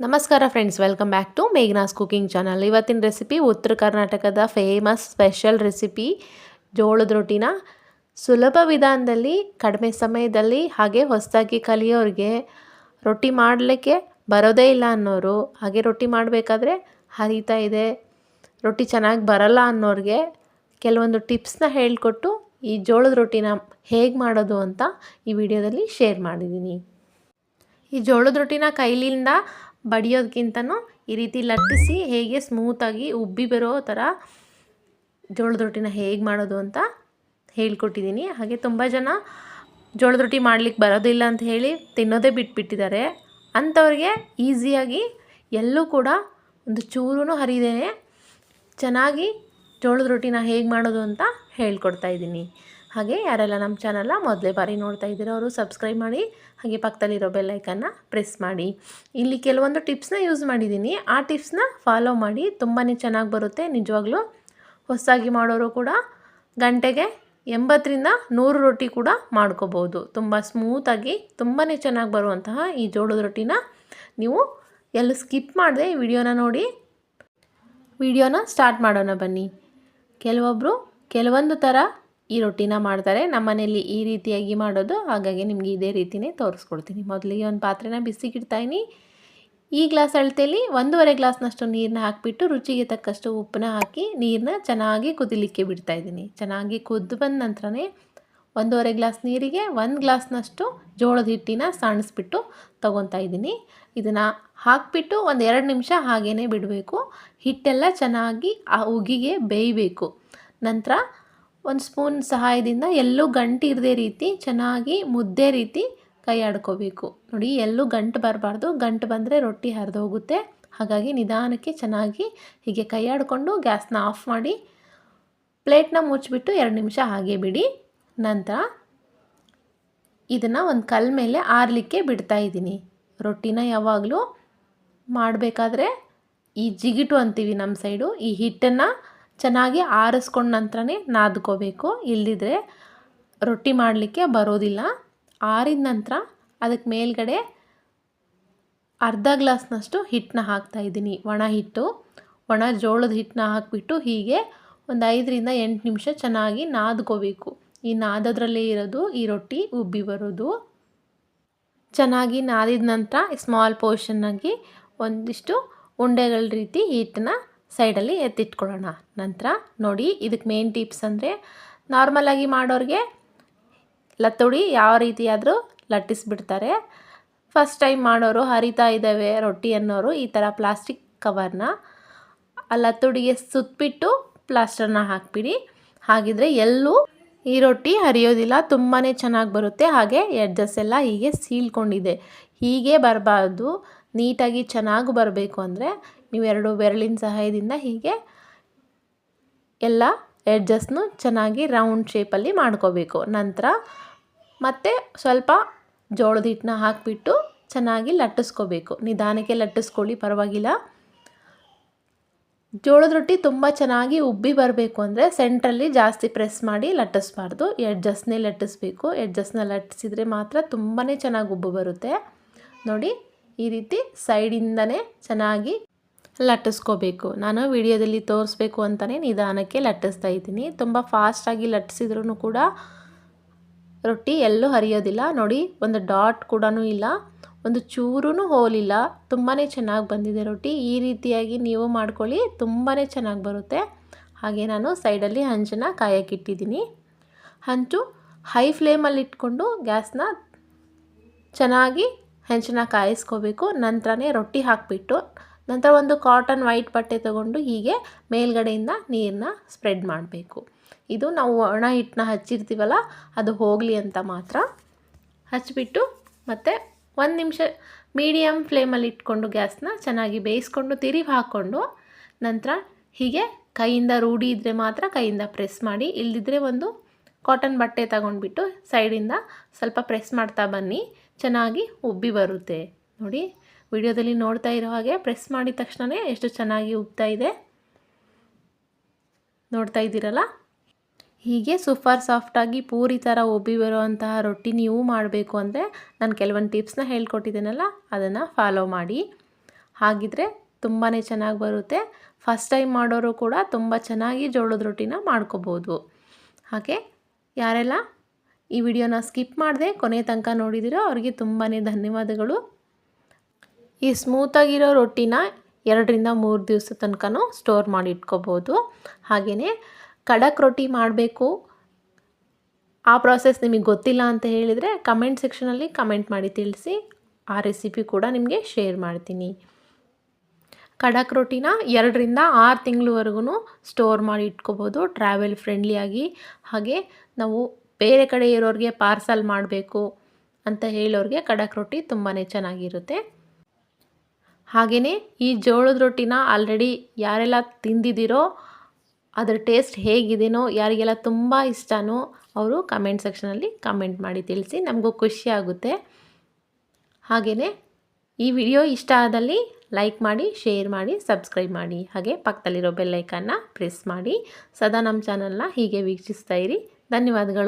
ನಮಸ್ಕಾರ friends welcome back to Meghna's cooking channel ಇವತ್ತಿನ recipe ಉತ್ತರ ಕರ್ನಾಟಕದ ಫೇಮಸ್ ಸ್ಪೆಷಲ್ ರೆಸಿಪಿ ಜೋಳದ ರೊಟ್ಟಿನ. ಸುಲಭ ವಿಧಾನದಲ್ಲಿ, ಕಡಿಮೆ ಸಮಯದಲ್ಲಿ, ಹಾಗೆ ಹೊಸದಾಗಿ ಕಲಿಯೋರಿಗೆ ರೊಟ್ಟಿ ಮಾಡಲಿಕ್ಕೆ ಬರೋದೇ ಇಲ್ಲ ಅನ್ನೋರು. ಹಾಗೆ ರೊಟ್ಟಿ ಮಾಡಬೇಕಾದ್ರೆ ಹರಿತಾ ಇದೆ. ರೊಟ್ಟಿ ಚೆನ್ನಾಗಿ ಬರಲ್ಲ ಅನ್ನೋರಿಗೆ ಕೆಲವೊಂದು ಟಿಪ್ಸ್ನ ಹೇಳಿಕೊಟ್ಟು ಈ ಜೋಳದ ರೊಟ್ಟಿನ ಹೇಗೆ ಮಾಡೋದು ಅಂತ ಈ ವಿಡಿಯೋದಲ್ಲಿ ಶೇರ್ ಮಾಡಿದ್ದೀನಿ. ಈ ಜೋಳದ ರೊಟ್ಟಿನ ಕೈಲಿಂದ ಬಡಿಯೋದಕ್ಕಿಂತನೂ ಈ ರೀತಿ ಲಟ್ಟಿಸಿ ಹೇಗೆ ಸ್ಮೂತಾಗಿ ಉಬ್ಬಿ ಬರೋ ಥರ ಜೋಳದ ರೊಟ್ಟಿನ ಹೇಗೆ ಮಾಡೋದು ಅಂತ ಹೇಳ್ಕೊಟ್ಟಿದ್ದೀನಿ. ಹಾಗೆ ತುಂಬ ಜನ ಜೋಳದ ರೊಟ್ಟಿ ಮಾಡ್ಲಿಕ್ಕೆ ಬರೋದಿಲ್ಲ ಅಂತ ಹೇಳಿ ತಿನ್ನೋದೇ ಬಿಟ್ಬಿಟ್ಟಿದ್ದಾರೆ. ಅಂಥವ್ರಿಗೆ ಈಸಿಯಾಗಿ ಎಲ್ಲೂ ಕೂಡ ಒಂದು ಚೂರೂ ಹರಿದೇನೆ ಚೆನ್ನಾಗಿ ಜೋಳದ ರೊಟ್ಟಿನ ಹೇಗೆ ಮಾಡೋದು ಅಂತ ಹೇಳ್ಕೊಡ್ತಾ ಇದ್ದೀನಿ. ಹಾಗೆ ಯಾರೆಲ್ಲ ನಮ್ಮ ಚಾನಲ್ನ ಮೊದಲೇ ಬಾರಿ ನೋಡ್ತಾ ಇದ್ದೀರೋ ಅವರು ಸಬ್ಸ್ಕ್ರೈಬ್ ಮಾಡಿ, ಹಾಗೆ ಪಕ್ಕದಲ್ಲಿರೋ ಬೆಲ್ಲೈಕನ್ನ ಪ್ರೆಸ್ ಮಾಡಿ. ಇಲ್ಲಿ ಕೆಲವೊಂದು ಟಿಪ್ಸ್ನ ಯೂಸ್ ಮಾಡಿದ್ದೀನಿ ಆ ಟಿಪ್ಸ್ನ ಫಾಲೋ ಮಾಡಿ ತುಂಬಾ ಚೆನ್ನಾಗಿ ಬರುತ್ತೆ ನಿಜವಾಗ್ಲೂ. ಹೊಸದಾಗಿ ಮಾಡೋರು ಕೂಡ ಗಂಟೆಗೆ ಎಂಬತ್ತರಿಂದ ನೂರು ರೊಟ್ಟಿ ಕೂಡ ಮಾಡ್ಕೋಬೋದು. ತುಂಬ ಸ್ಮೂತಾಗಿ ತುಂಬಾ ಚೆನ್ನಾಗಿ ಬರುವಂತಹ ಈ ಜೋಳದ ರೊಟ್ಟಿನ ನೀವು ಎಲ್ಲೂ ಸ್ಕಿಪ್ ಮಾಡದೆ ಈ ವಿಡಿಯೋನ ನೋಡಿ. ವಿಡಿಯೋನ ಸ್ಟಾರ್ಟ್ ಮಾಡೋಣ ಬನ್ನಿ. ಕೆಲವೊಬ್ಬರು ಕೆಲವೊಂದು ಥರ ಈ ರೊಟ್ಟಿನ ಮಾಡ್ತಾರೆ. ನಮ್ಮ ಮನೇಲಿ ಈ ರೀತಿಯಾಗಿ ಮಾಡೋದು. ಹಾಗಾಗಿ ನಿಮಗೆ ಇದೇ ರೀತಿಯೇ ತೋರಿಸ್ಕೊಡ್ತೀನಿ. ಮೊದಲಿಗೆ ಒಂದು ಪಾತ್ರೆನ ಬಿಸಿಗಿಡ್ತಾಯಿನಿ ಈ ಗ್ಲಾಸ್ ಅಳತೆಯಲ್ಲಿ ಒಂದೂವರೆ ಗ್ಲಾಸ್ನಷ್ಟು ನೀರನ್ನ ಹಾಕಿಬಿಟ್ಟು ರುಚಿಗೆ ತಕ್ಕಷ್ಟು ಉಪ್ಪನ್ನ ಹಾಕಿ ನೀರನ್ನ ಚೆನ್ನಾಗಿ ಕುದಿಲಿಕ್ಕೆ ಬಿಡ್ತಾಯಿದ್ದೀನಿ ಚೆನ್ನಾಗಿ ಕುದ್ದು ಬಂದ ನಂತರನೇ ಒಂದೂವರೆ ಗ್ಲಾಸ್ ನೀರಿಗೆ ಒಂದು ಗ್ಲಾಸ್ನಷ್ಟು ಜೋಳದ ಹಿಟ್ಟಿನ ಸಣಿಸ್ಬಿಟ್ಟು ತೊಗೊತಾ ಇದ್ದೀನಿ. ಇದನ್ನು ಹಾಕಿಬಿಟ್ಟು ಒಂದು ಎರಡು ನಿಮಿಷ ಹಾಗೇ ಬಿಡಬೇಕು. ಹಿಟ್ಟೆಲ್ಲ ಚೆನ್ನಾಗಿ ಆ ಉಗಿಗೆ ಬೇಯಬೇಕು. ನಂತರ ಒಂದು ಸ್ಪೂನ್ ಸಹಾಯದಿಂದ ಎಲ್ಲೂ ಗಂಟು ಇರದೇ ರೀತಿ ಚೆನ್ನಾಗಿ ಮುದ್ದೆ ರೀತಿ ಕೈ ಆಡ್ಕೋಬೇಕು. ನೋಡಿ, ಎಲ್ಲೂ ಗಂಟು ಬರಬಾರ್ದು. ಗಂಟು ಬಂದರೆ ರೊಟ್ಟಿ ಹರಿದೋಗುತ್ತೆ ಹಾಗಾಗಿ ನಿಧಾನಕ್ಕೆ ಚೆನ್ನಾಗಿ ಹೀಗೆ ಕೈ ಆಡಿಕೊಂಡು ಗ್ಯಾಸ್ನ ಆಫ್ ಮಾಡಿ ಪ್ಲೇಟ್ನ ಮುಚ್ಚಿಬಿಟ್ಟು ಎರಡು ನಿಮಿಷ ಹಾಗೆ ಬಿಡಿ. ನಂತರ ಇದನ್ನು ಒಂದು ಕಲ್ ಮೇಲೆ ಆರಲಿಕ್ಕೆ ಬಿಡ್ತಾ ಇದ್ದೀನಿ. ರೊಟ್ಟಿನ ಯಾವಾಗಲೂ ಮಾಡಬೇಕಾದ್ರೆ ಈ ಜಿಗಿಟು ಅಂತೀವಿ ನಮ್ಮ ಸೈಡು. ಈ ಹಿಟ್ಟನ್ನು ಚೆನ್ನಾಗಿ ಆರಿಸ್ಕೊಂಡ ನಂತರನೇ ನಾದ್ಕೋಬೇಕು. ಇಲ್ಲದಿದ್ದರೆ ರೊಟ್ಟಿ ಮಾಡಲಿಕ್ಕೆ ಬರೋದಿಲ್ಲ. ಆರಿದ ನಂತರ ಅದಕ್ಕೆ ಮೇಲ್ಗಡೆ ಅರ್ಧ ಗ್ಲಾಸ್ನಷ್ಟು ಹಿಟ್ಟನ್ನ ಹಾಕ್ತಾಯಿದ್ದೀನಿ ಒಣ ಹಿಟ್ಟು, ಒಣ ಜೋಳದ ಹಿಟ್ಟನ್ನ ಹಾಕಿಬಿಟ್ಟು ಹೀಗೆ ಒಂದು ಐದರಿಂದ ಎಂಟು ನಿಮಿಷ ಚೆನ್ನಾಗಿ ನಾದ್ಕೋಬೇಕು. ಈ ನಾದೋದ್ರಲ್ಲೇ ಇರೋದು ಈ ರೊಟ್ಟಿ ಉಬ್ಬಿ ಬರೋದು. ಚೆನ್ನಾಗಿ ನಾದಿದ ನಂತರ ಸ್ಮಾಲ್ ಪೋರ್ಷನ್ನಾಗಿ ಒಂದಿಷ್ಟು ಉಂಡೆಗಳ ರೀತಿ ಹಿಟ್ಟನ್ನ ಸೈಡಲ್ಲಿ ಎತ್ತಿಟ್ಕೊಳ್ಳೋಣ. ನಂತರ ನೋಡಿ ಇದಕ್ಕೆ ಮೇನ್ ಟಿಪ್ಸ್ ಅಂದರೆ ನಾರ್ಮಲಾಗಿ ಮಾಡೋರಿಗೆ ಲತ್ತುಡಿ ಯಾವ ರೀತಿಯಾದರೂ ಲಟ್ಟಿಸ್ಬಿಡ್ತಾರೆ. ಫಸ್ಟ್ ಟೈಮ್ ಮಾಡೋರು ಹರಿತಾ ಇದ್ದಾವೆ ರೊಟ್ಟಿ ಅನ್ನೋರು ಈ ಥರ ಪ್ಲಾಸ್ಟಿಕ್ ಕವರ್ನ ಆ ಲತ್ತುಡಿಗೆ ಸುತ್ತಬಿಟ್ಟು ಪ್ಲಾಸ್ಟರ್ನ ಹಾಕಿಬಿಡಿ. ಹಾಗಿದ್ರೆ ಎಲ್ಲೂ ಈ ರೊಟ್ಟಿ ಹರಿಯೋದಿಲ್ಲ ತುಂಬಾ ಚೆನ್ನಾಗಿ ಬರುತ್ತೆ. ಹಾಗೆ ಎಡ್ಜಸ್ ಎಲ್ಲ ಹೀಗೆ ಸೀಳ್ಕೊಂಡಿದೆ. ಹೀಗೆ ಬರಬಾರ್ದು. ನೀಟಾಗಿ ಚೆನ್ನಾಗಿ ಬರಬೇಕು ಅಂದರೆ ನೀವು ಎರಡು ಬೆರಳಿನ ಸಹಾಯದಿಂದ ಹೀಗೆ ಎಲ್ಲ ಎಡ್ಜಸ್ನು ಚೆನ್ನಾಗಿ ರೌಂಡ್ ಶೇಪಲ್ಲಿ ಮಾಡ್ಕೋಬೇಕು. ನಂತರ ಮತ್ತೆ ಸ್ವಲ್ಪ ಜೋಳದ ಹಿಟ್ಟನ್ನ ಹಾಕಿಬಿಟ್ಟು ಚೆನ್ನಾಗಿ ಲಟ್ಟಿಸ್ಕೋಬೇಕು. ನಿಧಾನಕ್ಕೆ ಲಟ್ಟಿಸ್ಕೊಳ್ಳಿ, ಪರವಾಗಿಲ್ಲ. ಜೋಳದ ರೊಟ್ಟಿ ತುಂಬ ಚೆನ್ನಾಗಿ ಉಬ್ಬಿ ಬರಬೇಕು ಅಂದರೆ ಸೆಂಟ್ರಲ್ಲಿ ಜಾಸ್ತಿ ಪ್ರೆಸ್ ಮಾಡಿ ಲಟ್ಟಿಸ್ಬಾರ್ದು. ಎಡ್ಜಸ್ಟ್ನೇ ಲಟ್ಟಿಸ್ಬೇಕು. ಎಡ್ಜಸ್ಟ್ನ ಲಟ್ಟಿಸಿದರೆ ಮಾತ್ರ ತುಂಬಾ ಚೆನ್ನಾಗಿ ಉಬ್ಬು ಬರುತ್ತೆ. ನೋಡಿ ಈ ರೀತಿ ಸೈಡಿಂದನೇ ಚೆನ್ನಾಗಿ ಲಟ್ಟಿಸ್ಕೋಬೇಕು. ನಾನು ವಿಡಿಯೋದಲ್ಲಿ ತೋರಿಸ್ಬೇಕು ಅಂತಲೇ ನಿಧಾನಕ್ಕೆ ಲಟ್ಟಿಸ್ತಾ ಇದ್ದೀನಿ. ತುಂಬ ಫಾಸ್ಟಾಗಿ ಲಟ್ಟಿಸಿದ್ರೂ ಕೂಡ ರೊಟ್ಟಿ ಎಲ್ಲೂ ಹರಿಯೋದಿಲ್ಲ. ನೋಡಿ, ಒಂದು ಡಾಟ್ ಕೂಡ ಇಲ್ಲ. ಒಂದು ಚೂರೂ ಹೋಲಿಲ್ಲ. ತುಂಬಾ ಚೆನ್ನಾಗಿ ಬಂದಿದೆ ರೊಟ್ಟಿ. ಈ ರೀತಿಯಾಗಿ ನೀವು ಮಾಡ್ಕೊಳ್ಳಿ ತುಂಬಾ ಚೆನ್ನಾಗಿ ಬರುತ್ತೆ. ಹಾಗೆ ನಾನು ಸೈಡಲ್ಲಿ ಹಂಚನ್ನ ಕಾಯಕ್ಕಿಟ್ಟಿದ್ದೀನಿ. ಹಂಚು ಹೈ ಫ್ಲೇಮಲ್ಲಿ ಇಟ್ಕೊಂಡು ಗ್ಯಾಸ್ನ ಚೆನ್ನಾಗಿ ಹೆಂಚನ್ನ ಕಾಯಿಸ್ಕೋಬೇಕು, ನಂತರನೇ ರೊಟ್ಟಿ ಹಾಕಿಬಿಟ್ಟು, ನಂತರ ಒಂದು ಕಾಟನ್ ವೈಟ್ ಬಟ್ಟೆ ತಗೊಂಡು ಹೀಗೆ ಮೇಲ್ಗಡೆಯಿಂದ ನೀರನ್ನ ಸ್ಪ್ರೆಡ್ ಮಾಡಬೇಕು. ಇದು ನಾವು ಒಣ ಹಿಟ್ಟನ್ನ ಹಚ್ಚಿರ್ತೀವಲ್ಲ, ಅದು ಹೋಗಲಿ ಅಂತ ಮಾತ್ರ ಹಚ್ಚಿಬಿಟ್ಟು ಮತ್ತು ಒಂದು ನಿಮಿಷ ಮೀಡಿಯಮ್ ಫ್ಲೇಮಲ್ಲಿ ಇಟ್ಕೊಂಡು ಗ್ಯಾಸ್ನ ಚೆನ್ನಾಗಿ ಬೇಯಿಸ್ಕೊಂಡು ತಿರುವಿ ಹಾಕ್ಕೊಂಡು ನಂತರ ಹೀಗೆ ಕೈಯಿಂದ ರೂಢಿ ಇದ್ದರೆ ಮಾತ್ರ ಕೈಯಿಂದ ಪ್ರೆಸ್ ಮಾಡಿ ಇಲ್ಲದಿದ್ದರೆ ಒಂದು ಕಾಟನ್ ಬಟ್ಟೆ ತಗೊಂಡ್ಬಿಟ್ಟು ಸೈಡಿಂದ ಸ್ವಲ್ಪ ಪ್ರೆಸ್ ಮಾಡ್ತಾ ಬನ್ನಿ. ಚೆನ್ನಾಗಿ ಉಬ್ಬಿ ಬರುತ್ತೆ. ನೋಡಿ, ವಿಡಿಯೋದಲ್ಲಿ ನೋಡ್ತಾ ಇರೋ ಹಾಗೆ ಪ್ರೆಸ್ ಮಾಡಿದ ತಕ್ಷಣವೇ ಎಷ್ಟು ಚೆನ್ನಾಗಿ ಉಬ್ತಾ ಇದೆ. ನೋಡ್ತಾ ಇದ್ದೀರಲ್ಲ? ಹೀಗೆ ಸೂಪರ್ ಸಾಫ್ಟಾಗಿ ಪೂರಿ ಥರ ಉಬ್ಬಿ ಬರುವಂತಹ ರೊಟ್ಟಿ ನೀವು ಮಾಡಬೇಕು ಅಂದರೆ ನಾನು ಕೆಲವೊಂದು ಟಿಪ್ಸ್ನ ಹೇಳ್ಕೊಟ್ಟಿದ್ದೀನಲ್ಲ, ಅದನ್ನು ಫಾಲೋ ಮಾಡಿ. ಹಾಗಿದ್ರೆ ತುಂಬಾ ಚೆನ್ನಾಗಿ ಬರುತ್ತೆ. ಫಸ್ಟ್ ಟೈಮ್ ಮಾಡೋರು ಕೂಡ ತುಂಬ ಚೆನ್ನಾಗಿ ಜೋಳದ ರೊಟ್ಟಿನ ಮಾಡ್ಕೋಬೋದು. ಹಾಗೆ, ಯಾರೆಲ್ಲ ಈ ವಿಡಿಯೋನ ಸ್ಕಿಪ್ ಮಾಡದೆ ಕೊನೆ ತನಕ ನೋಡಿದಿರೋ ಅವ್ರಿಗೆ ತುಂಬಾ ಧನ್ಯವಾದಗಳು. ಈ ಸ್ಮೂತಾಗಿರೋ ರೊಟ್ಟಿನ ಎರಡರಿಂದ ಮೂರು ದಿವಸ ತನಕನೂ ಸ್ಟೋರ್ ಮಾಡಿ ಇಟ್ಕೋಬೋದು. ಹಾಗೆಯೇ ಖಡಕ್ ರೊಟ್ಟಿ ಮಾಡಬೇಕು. ಆ ಪ್ರಾಸೆಸ್ ನಿಮಗೆ ಗೊತ್ತಿಲ್ಲ ಅಂತ ಹೇಳಿದರೆ ಕಮೆಂಟ್ ಸೆಕ್ಷನಲ್ಲಿ ಕಮೆಂಟ್ ಮಾಡಿ ತಿಳಿಸಿ, ಆ ರೆಸಿಪಿ ಕೂಡ ನಿಮಗೆ ಶೇರ್ ಮಾಡ್ತೀನಿ. ಖಡಕ್ ರೊಟ್ಟಿನ ಎರಡರಿಂದ ಆರು ತಿಂಗಳವರೆಗೂ ಸ್ಟೋರ್ ಮಾಡಿ ಇಟ್ಕೋಬೋದು ಟ್ರಾವೆಲ್ ಫ್ರೆಂಡ್ಲಿಯಾಗಿ ಹಾಗೆ ನಾವು ಬೇರೆ ಕಡೆ ಇರೋರಿಗೆ ಪಾರ್ಸಲ್ ಮಾಡಬೇಕು ಅಂತ ಹೇಳೋರಿಗೆ ಖಡಕ್ ರೊಟ್ಟಿ ತುಂಬಾ ಚೆನ್ನಾಗಿರುತ್ತೆ. ಹಾಗೆಯೇ ಈ ಜೋಳದ ರೊಟ್ಟಿನ ಆಲ್ರೆಡಿ ಯಾರೆಲ್ಲ ತಿಂದಿದ್ದೀರೋ, ಅದರ ಟೇಸ್ಟ್ ಹೇಗಿದೆಯೋ ಯಾರಿಗೆಲ್ಲ ತುಂಬ ಇಷ್ಟನೋ ಅವರು ಕಮೆಂಟ್ ಸೆಕ್ಷನಲ್ಲಿ ಕಮೆಂಟ್ ಮಾಡಿ ತಿಳಿಸಿ ನಮಗೂ ಖುಷಿ ಆಗುತ್ತೆ. ಹಾಗೆಯೇ ಈ ವಿಡಿಯೋ ಇಷ್ಟ ಆದಲ್ಲಿ ಲೈಕ್ ಮಾಡಿ ಶೇರ್ ಮಾಡಿ ಸಬ್ಸ್ಕ್ರೈಬ್ ಮಾಡಿ, ಹಾಗೆ ಪಕ್ಕದಲ್ಲಿರೋ ಬೆಲ್ಲೈಕನ್ನ ಪ್ರೆಸ್ ಮಾಡಿ. ಸದಾ ನಮ್ಮ ಚಾನಲ್ನ ಹೀಗೆ ವೀಕ್ಷಿಸ್ತಾ ಇರಿ. ಧನ್ಯವಾದಗಳು.